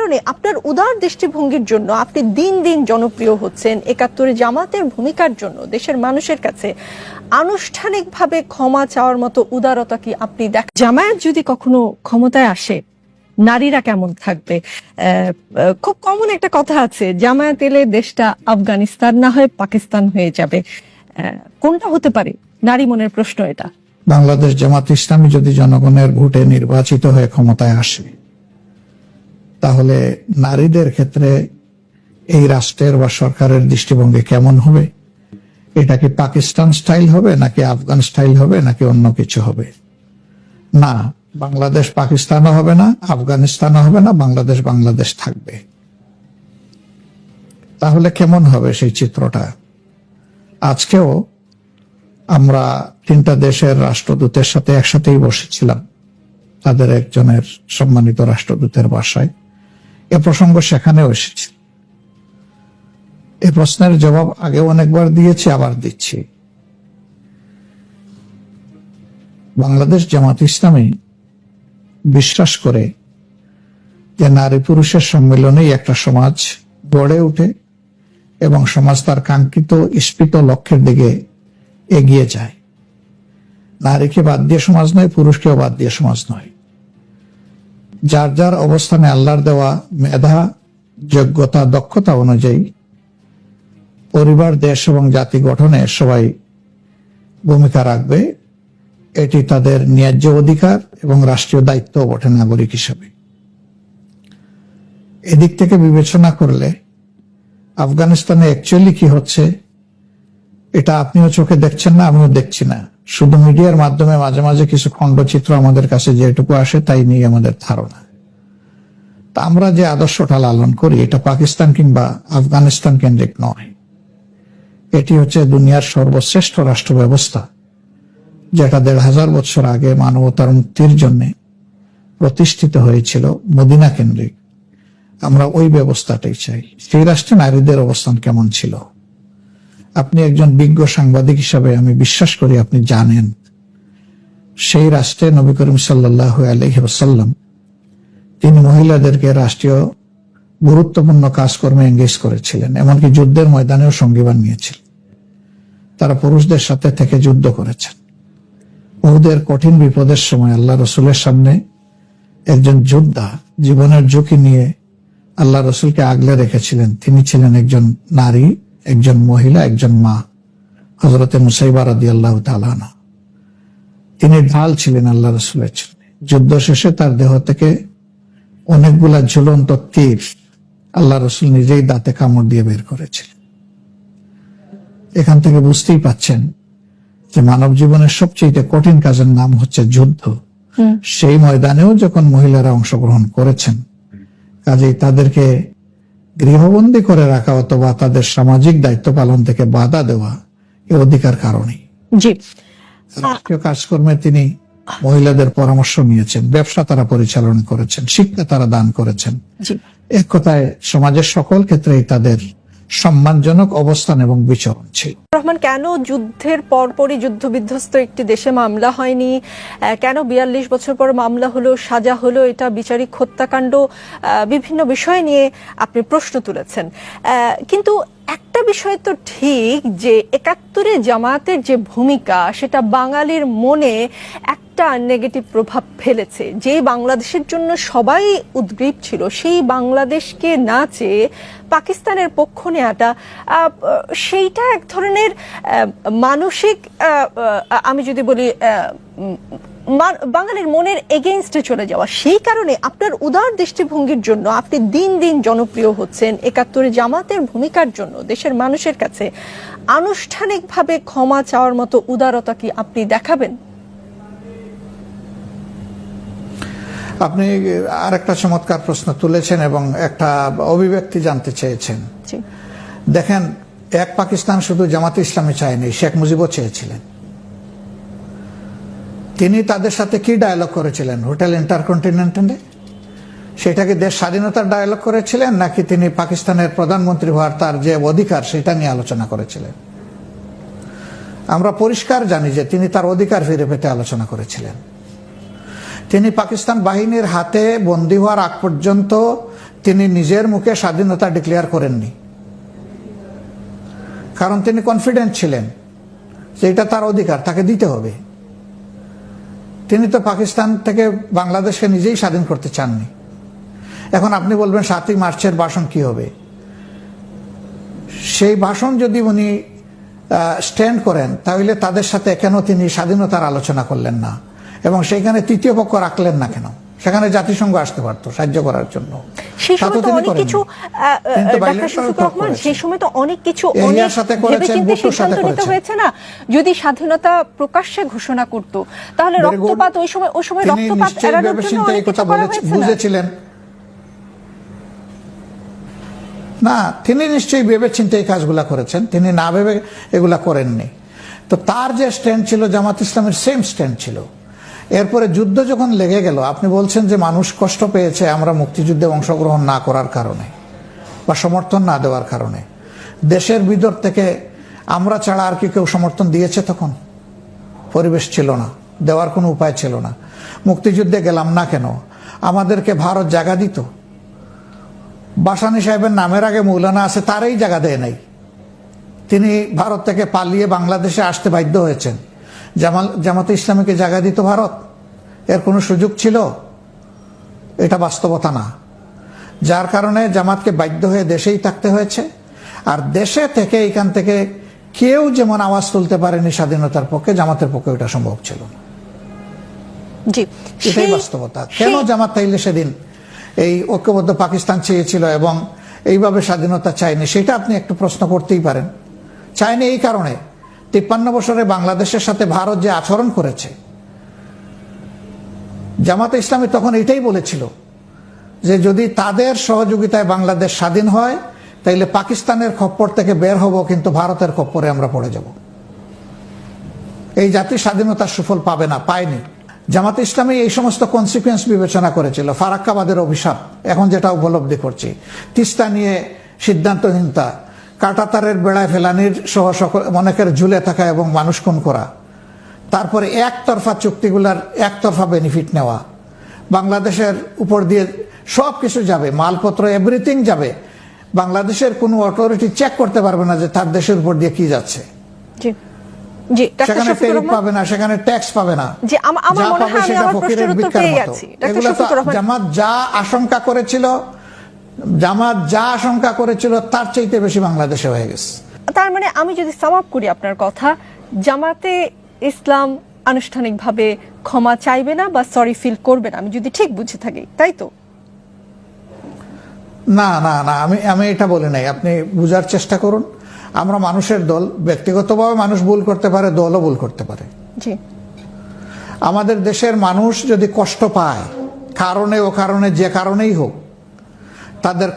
কারণে আপনার উদার দৃষ্টিভঙ্গির জন্য আপনি দিন দিন জনপ্রিয় হচ্ছেন একাত্তরে জামাতের ভূমিকার জন্য, দেশের মানুষের কাছে। আনুষ্ঠানিকভাবে ক্ষমা চাওয়ার মতো উদারতা কি আপনি দেখ জামায়াত যদি কখনো ক্ষমতায় আসে, নারীরা কেমন থাকবে? খুব কমন একটা কথা আছে, জামায়াত এলে দেশটা আফগানিস্তান না হয়ে পাকিস্তান হয়ে যাবে। কোনটা হতে পারে? নারী মনের প্রশ্ন এটা। বাংলাদেশ জামাত ইসলামী যদি জনগণের ভোটে নির্বাচিত হয়ে ক্ষমতায় আসে তাহলে নারীদের ক্ষেত্রে এই রাষ্ট্রের বা সরকারের দৃষ্টিভঙ্গি কেমন হবে? এটা কি পাকিস্তান স্টাইল হবে, নাকি আফগান স্টাইল হবে, নাকি অন্য কিছু হবে? না, বাংলাদেশ পাকিস্তানও হবে না, আফগানিস্তানও হবে না, বাংলাদেশ বাংলাদেশ থাকবে। তাহলে কেমন হবে সেই চিত্রটা? আজকেও আমরা তিনটা দেশের রাষ্ট্রদূতের সাথে একসাথেই বসেছিলাম, তাদের একজনের সম্মানিত রাষ্ট্রদূতের বাসায়। এ প্রসঙ্গ সেখানেও এসেছে। এ প্রশ্নের জবাব আগে অনেকবার দিয়েছি, আবার দিচ্ছি। বাংলাদেশ জামাত ইসলামী বিশ্বাস করে যে নারী পুরুষের সম্মেলনেই একটা সমাজ গড়ে ওঠে এবং সমাজ তার কাঙ্ক্ষিত ইস্পিত লক্ষ্যের দিকে এগিয়ে যায়। নারীকে বাদ দিয়ে সমাজ নয় পুরুষকেও বাদ দিয়ে সমাজ নয়। যার যার অবস্থানে আল্লাহর দেওয়া মেধা, যোগ্যতা, দক্ষতা অনুযায়ী পরিবার, দেশ এবং জাতি গঠনে সবাই ভূমিকা রাখবে। এটি তাদের ন্যায্য অধিকার এবং রাষ্ট্রীয় দায়িত্ব বটে নাগরিক হিসেবে। এদিক থেকে বিবেচনা করলে আফগানিস্তানে অ্যাকচুয়ালি কি হচ্ছে? এটা আপনিও চোখে দেখছেন না, আমিও দেখছি না। শুধু মিডিয়ার মাধ্যমে মাঝে মাঝে কিছু খণ্ডচিত্র আমাদের কাছে যেটুকু আসে, তাই নিয়ে আমাদের ধারণা। তা আমরা যে আদর্শটা লালন করি, এটা পাকিস্তান কিংবা আফগানিস্তান কেন্দ্রিক নয়। এটি হচ্ছে দুনিয়ার সর্বশ্রেষ্ঠ রাষ্ট্র ব্যবস্থা যেটা দেড় হাজার বছর আগে মানবতার মুক্তির জন্য প্রতিষ্ঠিত হয়েছিল মদিনা কেন্দ্রিক। আমরা ওই ব্যবস্থাটাই চাই। সেই রাষ্ট্রে নারীদের অবস্থান কেমন ছিল? আপনি একজন বিজ্ঞ সাংবাদিক হিসাবে আমি বিশ্বাস করি আপনি জানেন। সেই রাষ্ট্রে নবী করিম সাল্লাহ তিনি মহিলাদেরকে রাষ্ট্রীয় গুরুত্বপূর্ণ কাজকর্মে এঙ্গেজ করেছিলেন, এমনকি যুদ্ধের ময়দানেও সঙ্গীবান নিয়েছিলেন তারা পুরুষদের সাথে থেকে যুদ্ধ করেছেন। ওদের কঠিন বিপদের সময় আল্লাহ রসুলের সামনে একজন যোদ্ধা জীবনের ঝুঁকি নিয়ে আল্লাহ রসুলকে আগলে রেখেছিলেন। তিনি ছিলেন একজন নারী একজন মহিলা একজন মা হজরতে মুসাইবা রাদি আল্লাহ তালানা তিনি ঢাল ছিলেন আল্লাহ রসুলের জন্য। যুদ্ধ শেষে তার দেহ থেকে অনেকগুলা ঝুলন্ত তীর আল্লাহ রসুল নিজেই দাঁতে কামড় দিয়ে বের করেছিলেন। এখান থেকে বুঝতেই পাচ্ছেন যে মানব জীবনের সবচেয়ে কঠিন কাজের নাম হচ্ছে যুদ্ধ। সেই ময়দানেও যখন মহিলারা অংশগ্রহণ করেছেন কাজেই তাদেরকে গৃহবন্দী করে রাখা অথবা তাদের সামাজিক দায়িত্ব পালন থেকে বাধা দেওয়া এ অধিকার কারণে রাষ্ট্রীয় কাজকর্মে তিনি মহিলাদের পরামর্শ নিয়েছেন ব্যবসা তারা পরিচালনা করেছেন শিক্ষা তারা দান করেছেন। এক কথায় সমাজের সকল ক্ষেত্রেই তাদের সম্মানজনক অবস্থান এবং বিচরণ ছিল। রহমান, কেন যুদ্ধের পরপরই যুদ্ধ বিধ্বস্ত একটি দেশে মামলা হয়নি? কেন বিয়াল্লিশ বছর পর মামলা হলো, সাজা হলো? এটা বিচারিক হত্যাকাণ্ড বিভিন্ন বিষয় নিয়ে আপনি প্রশ্ন তুলেছেন। কিন্তু একটা বিষয় তো ঠিক যে একাত্তরে জামায়াতের যে ভূমিকা, সেটা বাঙালির মনে একটা নেগেটিভ প্রভাব ফেলেছে। যে বাংলাদেশের জন্য সবাই উদ্গ্রীব ছিল, সেই বাংলাদেশকে না চেয়ে পাকিস্তানের পক্ষ নেওয়াটা সেইটা এক ধরনের মানসিক আমি যদি বলি বাঙালির মনের এগেইনস্টে চলে যাওয়া। সেই কারণে আপনার উদার দৃষ্টিভঙ্গির জন্য আপনি দিন দিন জনপ্রিয় হচ্ছেন একাত্তরে জামাতের ভূমিকার জন্য। দেশের মানুষের কাছে আনুষ্ঠানিকভাবে ক্ষমা চাওয়ার মতো উদারতা কি আপনি দেখাবেন? আপনি আর একটা চমৎকার প্রশ্ন তুলেছেন এবং একটা অভিব্যক্তি জানতে চেয়েছেন। দেখেন এক পাকিস্তান শুধু জামাত ইসলামী চায়নি শেখ মুজিবও চেয়েছিলেন। তিনি তাদের সাথে কি ডায়ালগ করেছিলেন? হোটেল ইন্টারকন্টিনেন্টালে? সেটাকে দেশ স্বাধীনতার ডায়ালগ করেছিলেন নাকি তিনি পাকিস্তানের প্রধানমন্ত্রী হওয়ার তার যে অধিকার সেটা নিয়ে আলোচনা করেছিলেন? আমরা পরিষ্কার জানি যে তিনি তার অধিকার ফিরে পেতে আলোচনা করেছিলেন। তিনি পাকিস্তান বাহিনীর হাতে বন্দী হওয়ার আগ পর্যন্ত তিনি নিজের মুখে স্বাধীনতা ডিক্লেয়ার করেননি। কারণ তিনি কনফিডেন্ট ছিলেন যে এটা তার অধিকার, তাকে দিতে হবে। তিনি তো পাকিস্তান থেকে বাংলাদেশকে নিজেই স্বাধীন করতে চাননি। এখন আপনি বলবেন, সাতই মার্চের ভাষণ কি হবে? সেই ভাষণ যদি উনি স্ট্যান্ড করেন, তাহলে তাদের সাথে কেন তিনি স্বাধীনতার আলোচনা করলেন না? এবং সেখানে তৃতীয় পক্ষ রাখলেন না কেন? সেখানে জাতিসংঘ আসতে পারতো সাহায্য করার জন্য। সেই সময় তো অনেক কিছু আহ, তিনি তো আহ, bilateral doctor Shafiqur talk Rahman করেছেন। সেই সময় তো অনেক কিছু সাথে করেছেন, সাথে করেছেন। হয়েছে না? যদি স্বাধীনতা প্রকাশ্যে ঘোষণা করত তাহলে রক্তপাত ওই সময় ওই সময় তিনি রক্তপাত এড়ানোর জন্য অনেক কথা বুঝেছিলেন? না তিনি নিশ্চয়ই ভেবে চিন্তে এই কাজগুলা করেছেন। তিনি না ভেবে এগুলা করেননি। তো তার যে স্ট্যান্ড ছিল জামাত ইসলামের সেম স্ট্যান্ড ছিল। এরপরে যুদ্ধ যখন লেগে গেল, আপনি বলছেন যে মানুষ কষ্ট পেয়েছে আমরা মুক্তিযুদ্ধে অংশগ্রহণ না করার কারণে বা সমর্থন না দেওয়ার কারণে। দেশের ভিতর থেকে আমরা ছাড়া আর কি কেউ সমর্থন দিয়েছে তখন? পরিবেশ ছিল না, দেওয়ার কোনো উপায় ছিল না। মুক্তিযুদ্ধে গেলাম না কেন? আমাদেরকে ভারত জায়গা দিত? বাসানি সাহেবের নামের আগে মৌলানা আছে, তারই জায়গা দেয় নাই। তিনি ভারত থেকে পালিয়ে বাংলাদেশে আসতে বাধ্য হয়েছেন। জামাল জামাতে ইসলামীকে জায়গা দিত ভারত। এর কোনো সুযোগ ছিল? এটা বাস্তবতা না। যার কারণে জামাতকে বাধ্য হয়ে দেশেই থাকতে হয়েছে। আর দেশে থেকে এখান থেকে কেউ যেমন আওয়াজ তুলতে পারেনি স্বাধীনতার পক্ষে জামাতের পক্ষে ওটা সম্ভব ছিল না। এটাই বাস্তবতা। কেন জামাত তাইলে সেদিন এই ঐক্যবদ্ধ পাকিস্তান চেয়েছিল এবং এইভাবে স্বাধীনতা চায়নি? সেটা আপনি একটু প্রশ্ন করতেই পারেন। চায়নি এই কারণে। তিপ্পান্ন বছরে বাংলাদেশের সাথে ভারত যে আচরণ করেছে। জামাতে ইসলামী তখন এটাই বলেছিল যে যদি তাদের সহযোগিতায় বাংলাদেশ স্বাধীন হয়, তাইলে পাকিস্তানের খপ্পর থেকে বের হব, কিন্তু ভারতের খপ্পরে আমরা পড়ে যাব। এই জাতি স্বাধীনতার সুফল পাবে না, পায়নি। জামাত ইসলামী এই সমস্ত কনসিকুয়েন্স বিবেচনা করেছিল, ফারাক্কাবাদের অভিশাপ। এখন যেটা উপলব্ধি করছি, তিস্তা নিয়ে সিদ্ধান্তহীনতা কাটাতারের বেড়ায় ফেলানির সহ সকল অনেকের ঝুলে থাকা এবং মানুষ খুন করা। তারপরে একতরফা চুক্তিগুলার একতরফা বেনিফিট নেওয়া। বাংলাদেশের উপর দিয়ে সব কিছু যাবে মালপত্র এভরিথিং যাবে। বাংলাদেশের কোনো অথরিটি চেক করতে পারবে না যে তার দেশের উপর দিয়ে কি যাচ্ছে। সেখানে টেরিফ পাবে না সেখানে ট্যাক্স পাবে না। জি, আমা- আমার যা পাবে সেটা ফকিরের ভিক্ষার মতো। এগুলো তো জামাত যা আশঙ্কা করেছিল জামাত যা আশঙ্কা করেছিল তার চাইতে বেশি বাংলাদেশে হয়ে গেছে। তার মানে আমি যদি সাম আপ করি আপনার কথা জামাতে ইসলাম আনুষ্ঠানিকভাবে ক্ষমা চাইবে না বা সরি ফিল করবে না? আমি যদি ঠিক বুঝে থাকি তাই তো? না না না আমি আমি এটা বলি নাই। আপনি বুঝার চেষ্টা করুন। আমরা মানুষের দল ব্যক্তিগতভাবে মানুষ ভুল করতে পারে দলও ভুল করতে পারে। জি। আমাদের দেশের মানুষ যদি কষ্ট পায় কারণে ও কারণে যে কারণেই হোক তাদের